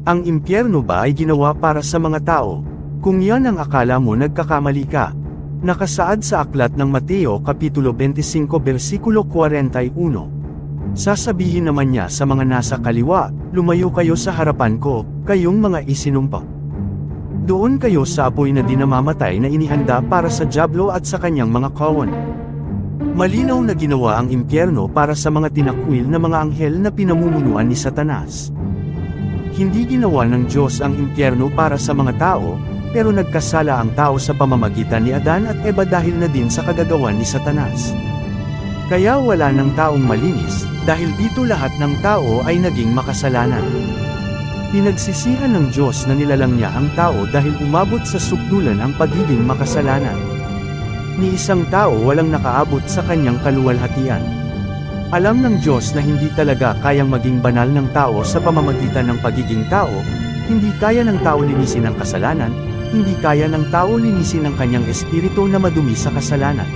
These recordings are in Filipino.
Ang impyerno ba ay ginawa para sa mga tao? Kung yan ang akala mo nagkakamali ka. Nakasaad sa aklat ng Mateo Kapitulo 25 versikulo 41. Sasabihin naman niya sa mga nasa kaliwa, lumayo kayo sa harapan ko, kayong mga isinumpa. Doon kayo sa apoy na dinamamatay na inihanda para sa Diablo at sa kanyang mga kawan. Malinaw na ginawa ang impyerno para sa mga tinakwil na mga anghel na pinamumunuan ni Satanas. Hindi ginawa ng Diyos ang impyerno para sa mga tao, pero nagkasala ang tao sa pamamagitan ni Adan at Eva dahil na din sa kagagawan ni Satanas. Kaya wala ng taong malinis, dahil dito lahat ng tao ay naging makasalanan. Pinagsisihan ng Diyos na nilalang niya ang tao dahil umabot sa sukdulan ang pagiging makasalanan. Ni isang tao walang nakaabot sa kanyang kaluwalhatian. Alam ng Diyos na hindi talaga kayang maging banal ng tao sa pamamagitan ng pagiging tao, hindi kaya ng tao linisin ang kasalanan, hindi kaya ng tao linisin ang kanyang espiritu na madumi sa kasalanan.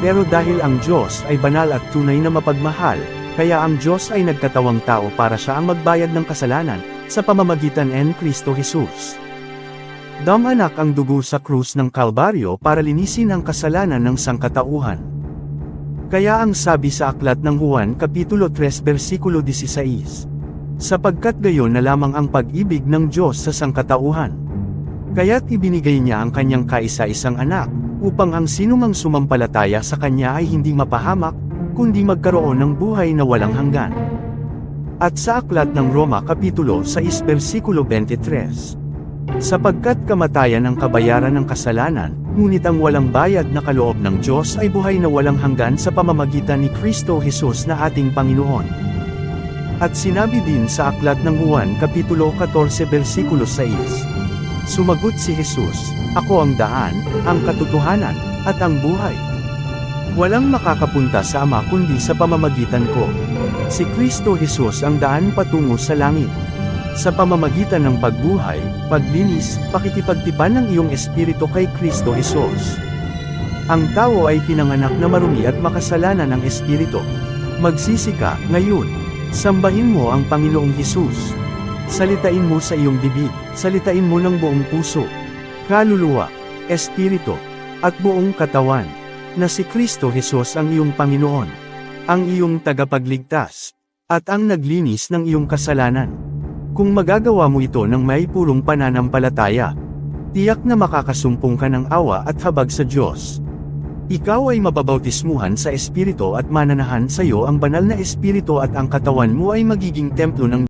Pero dahil ang Diyos ay banal at tunay na mapagmahal, kaya ang Diyos ay nagkatawang tao para siya ang magbayad ng kasalanan, sa pamamagitan n Kristo Jesus. Damanak ang dugo sa krus ng Kalbaryo para linisin ang kasalanan ng sangkatauhan. Kaya ang sabi sa aklat ng Juan Kapitulo 3 versikulo 16. Sapagkat gayon na lamang ang pag-ibig ng Diyos sa sangkatauhan. Kaya't ibinigay niya ang kanyang kaisa-isang anak, upang ang sinumang sumampalataya sa kanya ay hindi mapahamak, kundi magkaroon ng buhay na walang hanggan. At sa aklat ng Roma Kapitulo 6 versikulo 23. Sapagkat kamatayan ang kabayaran ng kasalanan, ngunit ang walang bayad na kaloob ng Diyos ay buhay na walang hanggan sa pamamagitan ni Kristo Jesus na ating Panginoon. At sinabi din sa aklat ng Juan Kapitulo 14 versikulo 6. Sumagot si Jesus, Ako ang daan, ang katotohanan, at ang buhay. Walang makakapunta sa Ama kundi sa pamamagitan ko. Si Kristo Jesus ang daan patungo sa langit. Sa pamamagitan ng pagbuhay, paglinis, pakikipagtipan ng iyong espiritu kay Kristo Jesus. Ang tao ay pinanganak na marumi at makasalanan ng espiritu. Magsisi ka, ngayon. Sambahin mo ang Panginoong Hesus. Salitain mo sa iyong bibig, salitain mo ng buong puso, kaluluwa, espiritu, at buong katawan, na si Kristo Jesus ang iyong Panginoon, ang iyong tagapagligtas, at ang naglinis ng iyong kasalanan. Kung magagawa mo ito ng may purong pananampalataya, tiyak na makakasumpong ka ng awa at habag sa Diyos. Ikaw ay mababautismuhan sa Espiritu at mananahan sa iyo ang banal na Espiritu at ang katawan mo ay magiging templo ng